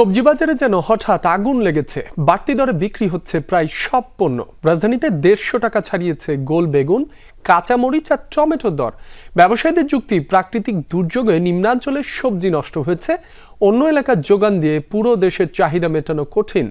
সবজি বাজারে যেন হঠাৎ আগুন লেগেছে, বাড়তি দরে বিক্রি হচ্ছে প্রায় সব পণ্য। রাজধানীতে দেড়শো টাকা ছাড়িয়েছে গোল বেগুন, কাঁচামরিচ আর টমেটোর দর। ব্যবসায়ীদের যুক্তি, প্রাকৃতিক দুর্যোগে নিম্নাঞ্চলের সবজি নষ্ট হয়েছে, অন্য এলাকার যোগান দিয়ে পুরো দেশের চাহিদা মেটানো কঠিন।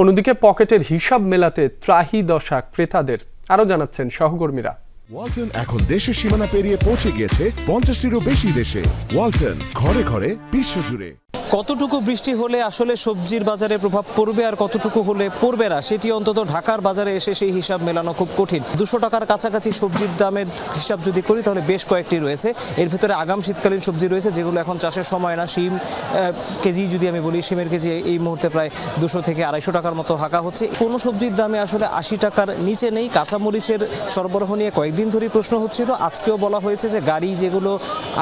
অন্যদিকে পকেটের হিসাব মেলাতে ত্রাহি দশা ক্রেতাদের, আরও জানাচ্ছেন সহকর্মীরা। ওয়ালটন এখন দেশের সীমানা পেরিয়ে পৌঁছে গিয়েছে পঞ্চাশটিরও বেশি দেশে। ওয়ালটন, ঘরে ঘরে বিশ্বজুড়ে কতটুকু বৃষ্টি হলে আসলে সবজির বাজারে প্রভাব পড়বে আর কতটুকু হলে পড়বে না, সেটি অন্তত ঢাকার বাজারে এসে সেই হিসাব মেলানো খুব কঠিন। দুশো টাকার কাছাকাছি সবজির দামের হিসাব যদি করি, তাহলে বেশ কয়েকটি রয়েছে। এর ভিতরে আগাম শীতকালীন সবজি রয়েছে, যেগুলো এখন চাষের সময় না। শিম কেজি যদি আমি বলি, শিমের কেজি এই মুহূর্তে প্রায় দুশো থেকে আড়াইশো টাকার মতো হাঁকা হচ্ছে। কোনো সবজির দামে আসলে আশি টাকার নিচে নেই। কাঁচামরিচের সরবরাহ নিয়ে কয়েকদিন ধরেই প্রশ্ন হচ্ছিল। আজকেও বলা হয়েছে যে গাড়ি যেগুলো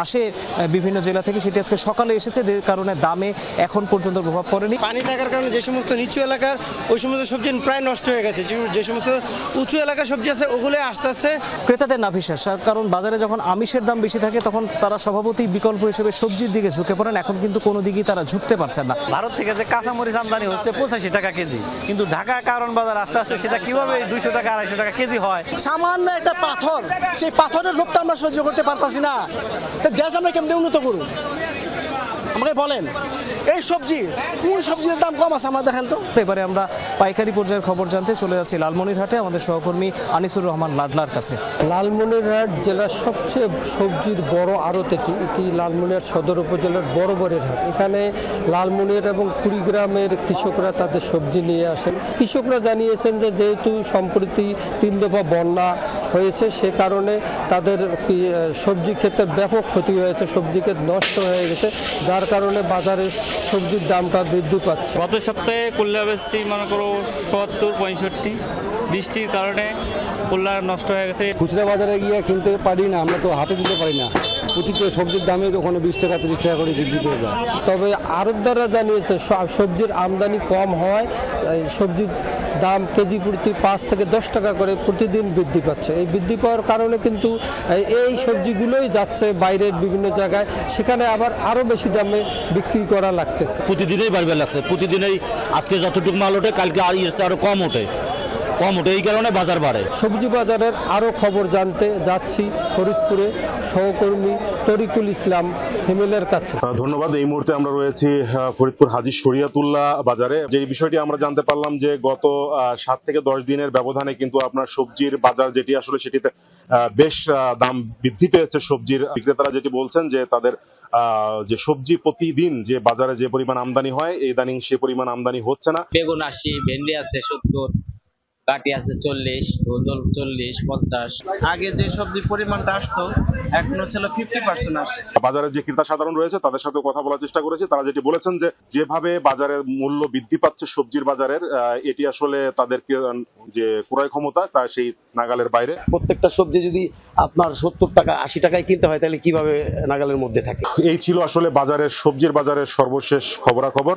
আসে বিভিন্ন জেলা থেকে, সেটি আজকে সকালে এসেছে। কারণে দামে এখন পর্যন্ত প্রভাব পড়েনি পানি থাকার কারণে যে সমস্ত নিচু এলাকার ওই সমস্ত সবজি প্রায় নষ্ট হয়ে গেছে। যে- যে সমস্ত উঁচু এলাকার সবজি আছে ওগুলো আস্তে আস্তে ক্রেতাদের না বিশ্বাস কারণ বাজারে যখন আমিষের দাম বেশি থাকে তখন তারা স্বভাবতই বিকল্প হিসেবে সবজির দিকে ঝুঁকে পড়েন। এখন কিন্তু কোনো দিকেই তারা ঝুঁকতে পারছেন না। ভারত থেকে যে কাঁচামরিচ আমদানি হচ্ছে পঁচাশি টাকা কেজি। কিন্তু ঢাকা কারণ বাজার আস্তে আস্তে সেটা কীভাবে দুইশো টাকা আড়াইশো টাকা কেজি হয়? সামান্য একটা পাথর সেই পাথরের লোকটা আমরা সহ্য করতে পারতাছি না। তো দেশ আমরা কেমনি উন্নত করুন আমাকে বলেন, এই সবজি, কোন সবজির দাম কম আছে? আমার দেখেন তো এবারে আমরা পাইকারি পর্যায়ের খবর জানতে চলে যাচ্ছি লালমনিরহাটে, আমাদের সহকর্মী আনিসুর রহমান লাডলার কাছে। লালমনিরহাট জেলার সবচেয়ে সবজির বড় আড়ত এটি এটি লালমনিরহাট সদর উপজেলার বড় হাট। এখানে লালমনির এবং কুড়িগ্রামের কৃষকরা তাদের সবজি নিয়ে আসেন। কৃষকরা জানিয়েছেন যে যেহেতু সম্প্রতি তিন দফা বন্যা হয়েছে সে কারণে তাদের কি- সবজি ক্ষেত্রে ব্যাপক ক্ষতি হয়েছে সবজি ক্ষেত নষ্ট হয়ে গেছে যার কারণে বাজারে সবজির দামটা বৃদ্ধি পাচ্ছে। গত সপ্তাহে কুল্লা বেশি মনে করো সত্তর পঁয়ষট্টি বৃষ্টির কারণে কুল্লা নষ্ট হয়ে গেছে। খুচরা বাজারে গিয়ে কিনতে পারি না আমরা তো হাতে দিতে পারি না। প্রতিটা সবজির দামে ওখানে বিশ টাকা, তিরিশ টাকা করে বৃদ্ধি পেয়ে যায় তবে আড়তদাররা জানিয়েছে সবজির আমদানি কম এই সবজির দাম কেজি প্রতি পাঁচ থেকে দশ টাকা করে প্রতিদিন বৃদ্ধি পাচ্ছে। এই বৃদ্ধি পাওয়ার কারণে কিন্তু, এই- সবজিগুলোই যাচ্ছে বাইরের বিভিন্ন জায়গায়, সেখানে আবার আরও বেশি দামে বিক্রি করা লাগতেছে। প্রতিদিনই বাড়বে লাগছে। প্রতিদিনই আজকে যতটুকু মাল ওঠে, কালকে আর এসে আরও কম ওঠে। কম ওঠে এই কারণে বাজার বাড়ে। সবজি বাজারের আরও খবর জানতে যাচ্ছি ফরিদপুরে সহকর্মী তরিকুল ইসলাম হিমেলের কাছে। ধন্যবাদ। এই মুহূর্তে আমরা রয়েছি ফরিদপুর হাজি শরিয়াতুল্লাহ বাজারে। যে বিষয়টি আমরা জানতে পারলাম যে গত সাত থেকে দশ দিনের ব্যবধানে কিন্তু আপনার সবজির বাজার যেটি আসলে সেটিতে বেশ আহ, দাম বৃদ্ধি পেয়েছে সবজির বিক্রেতারা যেটি বলছেন যে তাদের আহ, যে সবজি প্রতিদিন যে বাজারে যে পরিমাণ আমদানি হয় এই দানিং সে পরিমাণ আমদানি হচ্ছে না। বেগুন আশি ভেন্ডি আছে সত্তর কাটি আছে চল্লিশ ধুন্দল চল্লিশ পঞ্চাশ। আগে যে সবজির পরিমাণটা আসতো এখন হচ্ছে ফিফটি পার্সেন্ট আসে। বাজারের যে ক্রেতা সাধারণ রয়েছে তাদের সাথে কথা বলার চেষ্টা করেছি। তারা যেটি বলেছেন যে যেভাবে বাজারের মূল্য বৃদ্ধি পাচ্ছে সবজির বাজারের আহ, এটি আসলে তাদের যে ক্রয় ক্ষমতা তা সেই নাগালের বাইরে। প্রত্যেকটা সবজি যদি আপনার সত্তর টাকা আশি টাকায় কিনতে হয় তাহলে কীভাবে নাগালের মধ্যে থাকে? এই ছিল আসলে বাজারের সবজির বাজারের সর্বশেষ খবরাখবর।